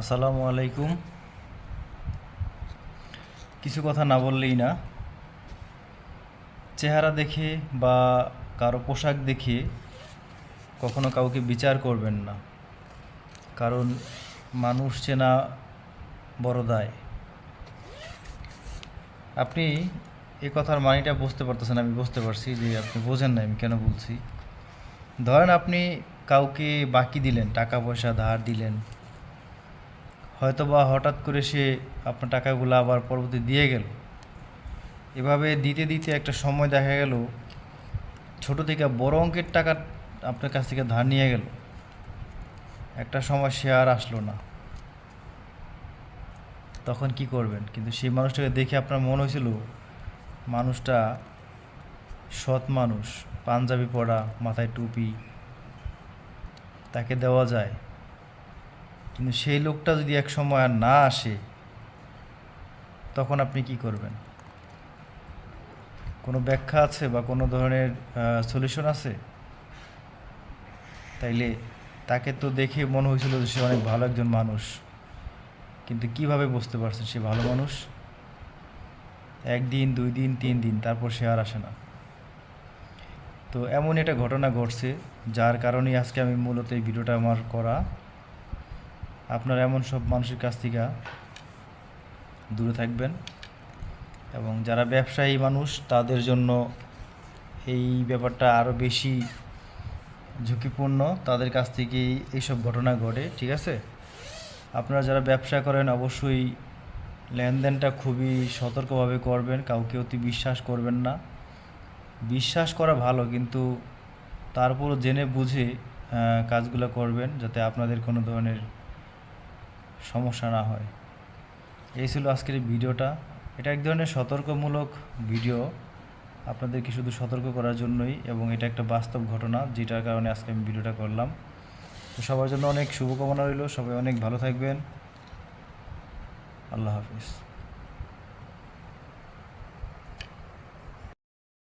আসসালামু আলাইকুম। কিছু কথা না বললেই না। চেহারা দেখে বা কারও পোশাক দেখে কখনো কাউকে বিচার করবেন না। কারণ মানুষ চেনা বড় দায় আপনি এই কথার মানিটা বুঝতে পারতেছেন, আমি বুঝতে পারছি যে আপনি বোঝেন না আমি কেন বলছি। ধরেন আপনি কাউকে বাকি দিলেন, টাকা পয়সা ধার দিলেন হয়তো বা হঠাৎ করে সে আপনার টাকাগুলো আবার পরবর্তী দিয়ে গেল। এভাবে দিতে দিতে একটা সময় দেখা গেল, ছোট থেকে বড় অঙ্কের টাকা আপনার কাছ থেকে ধার নিয়ে গেল। একটা সময় সে আর আসলো না। তখন কি করবেন? কিন্তু সেই মানুষটাকে দেখে আপনার মনে হয়েছিল, মানুষটা সৎ মানুষ, পাঞ্জাবি পরা, মাথায় টুপি, তাকে দেওয়া যায়। কিন্তু সেই লোকটা যদি এক সময় আর না আসে, তখন আপনি কি করবেন? কোনো ব্যাখ্যা আছে বা কোনো ধরনের সলিউশন আছে? তাইলে তাকে তো দেখে মনে হয়েছিল যে সে অনেক ভালো একজন মানুষ, কিন্তু কীভাবে বুঝতে পারছেন সে ভালো মানুষ? একদিন, দুই দিন, তিন দিন, তারপর সে আর আসে না। তো এমন একটা ঘটনা ঘটছে, যার কারণেই আজকে আমি মূলত এই ভিডিওটা আমার করা। আপনারা এমন সব মানুষের কাছ থেকে দূরে থাকবেন এবং যারা ব্যবসায়ী মানুষ, তাদের জন্য এই ব্যাপারটা আরও বেশি ঝুঁকিপূর্ণ। তাদের কাছ থেকেই এইসব ঘটনা ঘটে, ঠিক আছে? আপনারা যারা ব্যবসা করেন, অবশ্যই লেনদেনটা খুবই সতর্কভাবে করবেন, কাউকে অতি বিশ্বাস করবেন না। বিশ্বাস করা ভালো, কিন্তু তারপরও জেনে বুঝে কাজগুলো করবেন, যাতে আপনাদের কোনো ধরনের সমস্যা না হয়। এই ছিল আজকের ভিডিওটা। এটা এক ধরনের সতর্কমূলক ভিডিও। আপনাদেরকে শুধু সতর্ক করার জন্যই এবং এটা একটা বাস্তব ঘটনা যেটার কারণে আজকে আমি ভিডিওটা করলাম। তো সবার জন্য অনেক শুভকামনা রইল। সবাই অনেক ভালো থাকবেন। আল্লাহ হাফিজ।